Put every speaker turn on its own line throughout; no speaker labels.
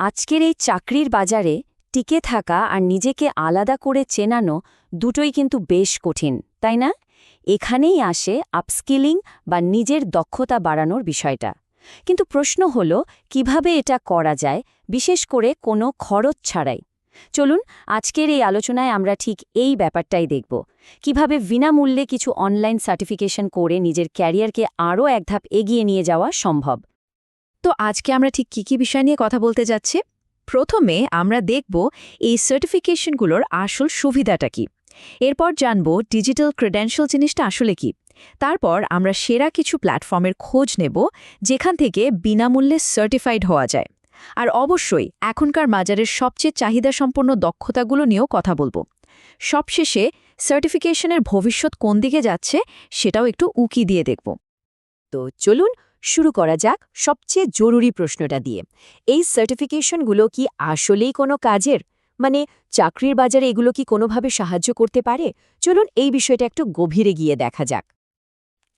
আজকের এই চাকরির বাজারে টিকে থাকা আর নিজেকে আলাদা করে চেনানো দুটোই কিন্তু বেশ কঠিন, তাই না? এখানেই আসে আপস্কিলিং বা নিজের দক্ষতা বাড়ানোর বিষয়টা। কিন্তু প্রশ্ন হল, কীভাবে এটা করা যায়, বিশেষ করে কোনো খরচ ছাড়াই? চলুন, আজকের এই আলোচনায় আমরা ঠিক এই ব্যাপারটাই দেখব। কীভাবে বিনামূল্যে কিছু অনলাইন সার্টিফিকেশন করে নিজের ক্যারিয়ারকে আরও এক ধাপ এগিয়ে নিয়ে যাওয়া সম্ভব?
তো আজকে আমরা ঠিক কী কী বিষয় নিয়ে কথা বলতে যাচ্ছি? প্রথমে আমরা দেখব এই সার্টিফিকেশনগুলোর আসল সুবিধাটা কি। এরপর জানব ডিজিটাল ক্রেডেনশিয়াল জিনিসটা আসলে কি। তারপর আমরা সেরা কিছু প্ল্যাটফর্মের খোঁজ নেব, যেখান থেকে বিনামূল্যে সার্টিফাইড হওয়া যায়। আর অবশ্যই এখনকার বাজারের সবচেয়ে চাহিদাসম্পন্ন দক্ষতাগুলো নিয়েও কথা বলব। সবশেষে সার্টিফিকেশনের ভবিষ্যৎ কোন দিকে যাচ্ছে, সেটাও একটু উকি দিয়ে দেখব।
তো চলুন শুরু করা যাক সবচেয়ে জরুরি প্রশ্নটা দিয়ে। এই সার্টিফিকেশনগুলো কি আসলেই কোনো কাজের? মানে চাকরির বাজারে এগুলো কি কোনোভাবে সাহায্য করতে পারে? চলুন এই বিষয়টা একটু গভীরে গিয়ে দেখা যাক।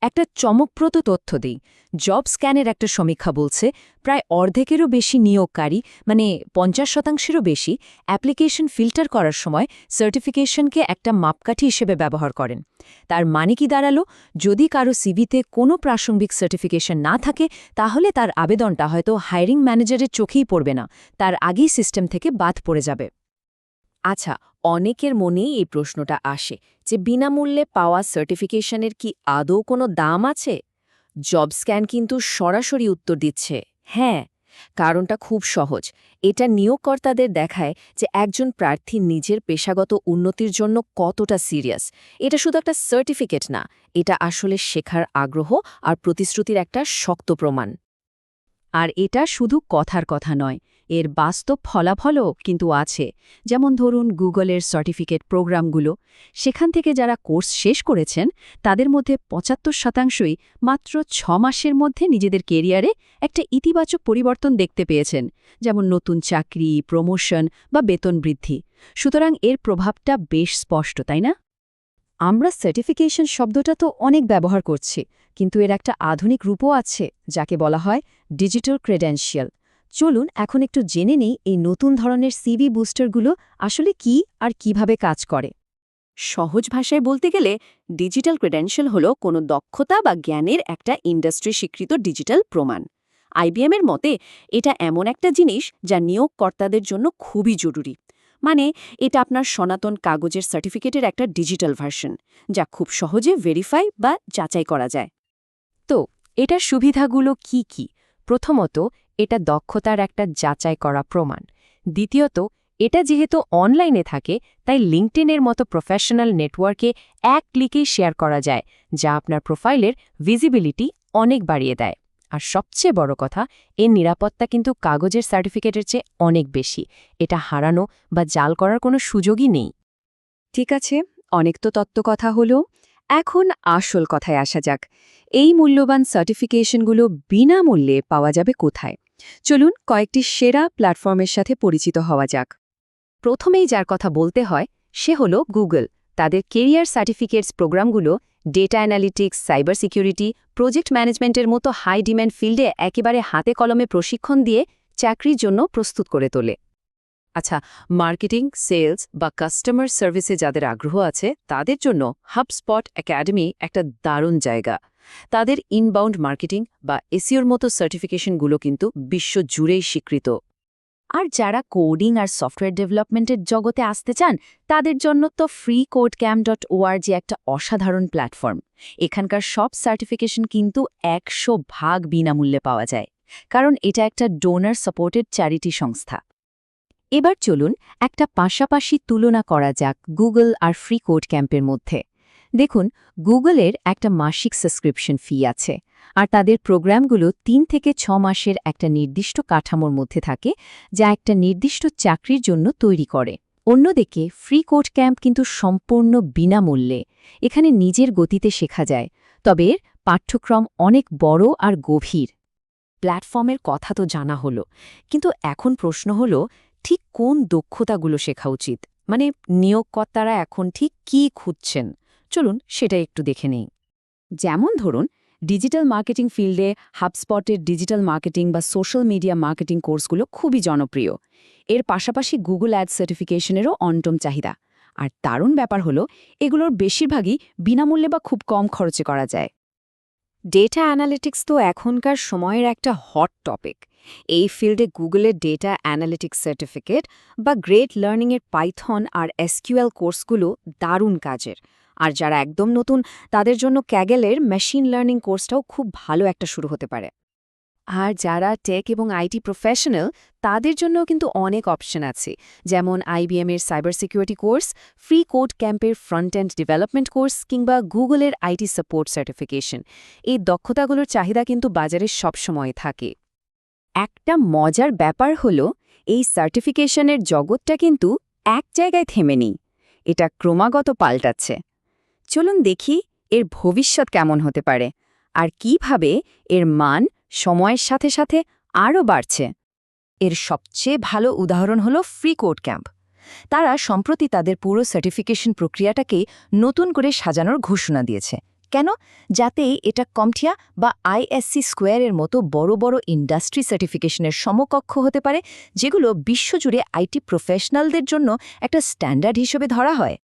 একটা চমকপ্রদ তথ্য দিই। জব স্ক্যানের একটা সমীক্ষা বলছে, প্রায় অর্ধেকেরও বেশি নিয়োগকারী মানে পঞ্চাশ শতাংশেরও বেশি, অ্যাপ্লিকেশন ফিল্টার করার সময় সার্টিফিকেশনকে একটা মাপকাঠি হিসেবে ব্যবহার করেন। তার মানে কি দাঁড়াল? যদি কারও সিভিতে কোনো প্রাসঙ্গিক সার্টিফিকেশন না থাকে, তাহলে তার আবেদনটা হয়তো হায়ারিং ম্যানেজারের চোখেই পড়বে না, তার আগেই সিস্টেম থেকে বাদ পড়ে যাবে। আচ্ছা অনেকের মনেই এই প্রশ্নটা আসে যে বিনামূল্যে পাওয়া সার্টিফিকেশনের কি আদৌ কোনো দাম আছে? জব স্ক্যান কিন্তু সরাসরি উত্তর দিচ্ছে। হ্যাঁ কারণটা খুব সহজ। এটা নিয়োগকর্তাদের দেখায় যে একজন প্রার্থী নিজের পেশাগত উন্নতির জন্য কতটা সিরিয়াস। এটা শুধু একটা সার্টিফিকেট না, এটা আসলে শেখার আগ্রহ আর প্রতিশ্রুতির একটা শক্ত প্রমাণ। আর এটা শুধু কথার কথা নয় এর বাস্তব ফলাফলও কিন্তু আছে। যেমন ধরুন, গুগলের সার্টিফিকেট প্রোগ্রামগুলো। সেখান থেকে যারা কোর্স শেষ করেছেন, তাদের মধ্যে পঁচাত্তর শতাংশই মাত্র ছ মাসের মধ্যে নিজেদের কেরিয়ারে একটা ইতিবাচক পরিবর্তন দেখতে পেয়েছেন। যেমন নতুন চাকরি, প্রমোশন বা বেতন বৃদ্ধি। সুতরাং এর প্রভাবটা বেশ স্পষ্ট, তাই না? আমরা সার্টিফিকেশন শব্দটা তো অনেক ব্যবহার করছি, কিন্তু এর একটা আধুনিক রূপও আছে, যাকে বলা হয় ডিজিটাল ক্রেডেনশিয়াল। চলুন এখন একটু জেনে নেই এই নতুন ধরনের সিভি বুস্টারগুলো আসলে কি আর কীভাবে কাজ করে। সহজ ভাষায় বলতে গেলে ডিজিটাল ক্রেডেনশিয়াল হল কোনো দক্ষতা বা জ্ঞানের একটা ইন্ডাস্ট্রি স্বীকৃত ডিজিটাল প্রমাণ। আইবিএমের মতে এটা এমন একটা জিনিস যা নিয়োগকর্তাদের জন্য খুবই জরুরি। মানে এটা আপনার সনাতন কাগজের সার্টিফিকেটের একটা ডিজিটাল ভার্সন যা খুব সহজে ভেরিফাই বা যাচাই করা যায়। তো এটার সুবিধাগুলো কি কি? প্রথমত এটা দক্ষতার একটা যাচাই করা প্রমাণ। দ্বিতীয়ত, এটা যেহেতু অনলাইনে থাকে, তাই লিঙ্কটেনের মতো প্রফেশনাল নেটওয়ার্কে এক ক্লিকেই শেয়ার করা যায়, যা আপনার প্রোফাইলের ভিজিবিলিটি অনেক বাড়িয়ে দেয়। আর সবচেয়ে বড় কথা, এর নিরাপত্তা কিন্তু কাগজের সার্টিফিকেটের চেয়ে অনেক বেশি। এটা হারানো বা জাল করার কোনো সুযোগই নেই। ঠিক আছে, অনেক তো তত্ত্ব কথা হলো। এখন আসল কথায় আসা যাক। এই মূল্যবান সার্টিফিকেশনগুলো বিনামূল্যে পাওয়া যাবে কোথায়? চলুন কয়েকটি সেরা প্ল্যাটফর্মের সাথে পরিচিত হওয়া যাক। প্রথমেই যার কথা বলতে হয়, সে হল গুগল। তাদের কেরিয়ার সার্টিফিকেটস প্রোগ্রামগুলো data analytics, cyber security, project ম্যানেজমেন্টের মতো হাই ডিম্যান্ড ফিল্ডে একেবারে হাতে কলমে প্রশিক্ষণ দিয়ে চাকরির জন্য প্রস্তুত করে তোলে। আচ্ছা মার্কেটিং, সেলস বা কাস্টমার সার্ভিসে যাদের আগ্রহ আছে, তাদের জন্য হাবস্পট একাডেমি একটা দারুণ জায়গা। তাদের ইনবাউন্ড মার্কেটিং বা এসিওর মতো সার্টিফিকেশনগুলো কিন্তু বিশ্ব জুড়েই স্বীকৃত। আর যারা কোডিং আর সফটওয়্যার ডেভেলপমেন্টের জগতে আসতে চান, তাদের জন্য তো free code camp dot ORG একটা অসাধারণ প্ল্যাটফর্ম এখানকার সব সার্টিফিকেশন কিন্তু একশো ভাগ বিনামূল্যে পাওয়া যায়, কারণ এটা একটা ডোনার সাপোর্টেড চ্যারিটি সংস্থা। এবার চলুন একটা পাশাপাশি তুলনা করা যাক গুগল আর ফ্রি কোড ক্যাম্পের মধ্যে। দেখুন, গুগলের একটা মাসিক সাবস্ক্রিপশন ফি আছে, আর তাদের প্রোগ্রামগুলো তিন থেকে ছ মাসের একটা নির্দিষ্ট কাঠামোর মধ্যে থাকে, যা একটা নির্দিষ্ট চাকরির জন্য তৈরি করে। অন্যদিকে, ফ্রি কোড ক্যাম্প কিন্তু সম্পূর্ণ বিনামূল্যে, এখানে নিজের গতিতে শেখা যায়, তবে পাঠ্যক্রম অনেক বড় আর গভীর। প্ল্যাটফর্মের কথা তো জানা হলো, কিন্তু এখন প্রশ্ন হল, ঠিক কোন দক্ষতাগুলো শেখা উচিত? মানে নিয়োগকর্তারা এখন ঠিক কি খুঁজছেন? চলুন সেটা একটু দেখে নেই। যেমন ধরুন,
ডিজিটাল মার্কেটিং ফিল্ডে হাবস্পটের ডিজিটাল মার্কেটিং বা সোশ্যাল মিডিয়া মার্কেটিং কোর্সগুলো খুবই জনপ্রিয়। এর পাশাপাশি গুগল অ্যাড সার্টিফিকেশনেরও অন্টম চাহিদা। আর দারুণ ব্যাপার হলো, এগুলোর বেশিরভাগই বিনামূল্যে বা খুব কম খরচে করা যায়।
ডেটা অ্যানালিটিক্স তো এখনকার সময়ের একটা হট টপিক। এই ফিল্ডে গুগলের ডেটা অ্যানালিটিক্স সার্টিফিকেট বা গ্রেট লার্নিংয়ের পাইথন আর এসকিউএল কোর্সগুলো দারুণ কাজের। আর যারা একদম নতুন, তাদের জন্য ক্যাগেলের মেশিন লার্নিং কোর্সটাও খুব ভালো একটা শুরু হতে পারে। আর যারা টেক এবং আইটি প্রফেশনাল, তাদের জন্যও কিন্তু অনেক অপশন আছে। যেমন আইবিএমের cyber security course, free code ক্যাম্পের ফ্রন্ট এন্ড ডেভেলপমেন্ট কোর্স, কিংবা গুগলের আইটি সাপোর্ট সার্টিফিকেশন। এই দক্ষতাগুলোর চাহিদা কিন্তু বাজারে সবসময় থাকে। একটা মজার ব্যাপার হল, এই সার্টিফিকেশনের জগৎটা কিন্তু এক জায়গায় থেমে নেই। এটা ক্রমাগত পাল্টাচ্ছে। চলুন দেখি এর ভবিষ্যৎ কেমন হতে পারে আর কীভাবে এর মান সময়ের সাথে সাথে আরও বাড়ছে। এর সবচেয়ে ভালো উদাহরণ হল ফ্রি কোড ক্যাম্প। তারা সম্প্রতি তাদের পুরো সার্টিফিকেশন প্রক্রিয়াটাকে নতুন করে সাজানোর ঘোষণা দিয়েছে। কেন? যাতে এটা কমঠিয়া বা আইএসসি স্কোয়ারের মতো বড় বড় ইন্ডাস্ট্রি সার্টিফিকেশনের সমকক্ষ হতে পারে, যেগুলো বিশ্বজুড়ে আইটি প্রফেশনালদের জন্য একটা স্ট্যান্ডার্ড হিসেবে ধরা হয়।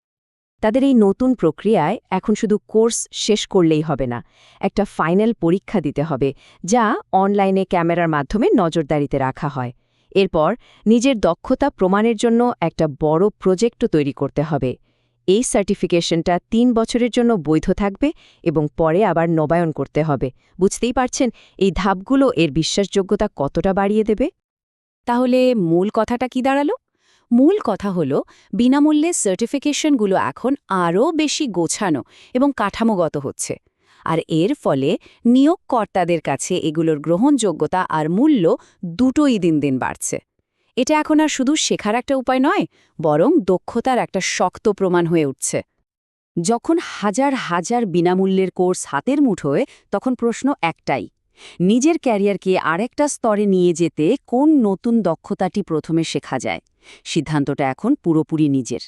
তাদের এই নতুন প্রক্রিয়ায় এখন শুধু কোর্স শেষ করলেই হবে না, একটা ফাইনাল পরীক্ষা দিতে হবে, যা অনলাইনে ক্যামেরার মাধ্যমে নজরদারিতে রাখা হয়। এরপর নিজের দক্ষতা প্রমাণের জন্য একটা বড় প্রজেক্টও তৈরি করতে হবে। এই সার্টিফিকেশনটা তিন বছরের জন্য বৈধ থাকবে এবং পরে আবার নবায়ন করতে হবে। বুঝতেই পারছেন, এই ধাপগুলো এর বিশ্বাসযোগ্যতা কতটা বাড়িয়ে দেবে? তাহলে মূল কথাটা কি দাঁড়াল? মূল কথা হল, বিনামূল্যে সার্টিফিকেশনগুলো এখন আরও বেশি গোছানো এবং কাঠামোগত হচ্ছে। আর এর ফলে নিয়োগকর্তাদের কাছে এগুলোর গ্রহণযোগ্যতা আর মূল্য দুটোই দিন দিন বাড়ছে। এটা এখন আর শুধু শেখার একটা উপায় নয়, বরং দক্ষতার একটা শক্ত প্রমাণ হয়ে উঠছে। যখন হাজার হাজার বিনামূল্যের কোর্স হাতের মুঠোয়, তখন প্রশ্ন একটাই নিজের ক্যারিয়ারকে আরেকটা স্তরে নিয়ে যেতে কোন নতুন দক্ষতাটি প্রথমে শেখা যায়? সিদ্ধান্তটা এখন পুরোপুরি নিজের।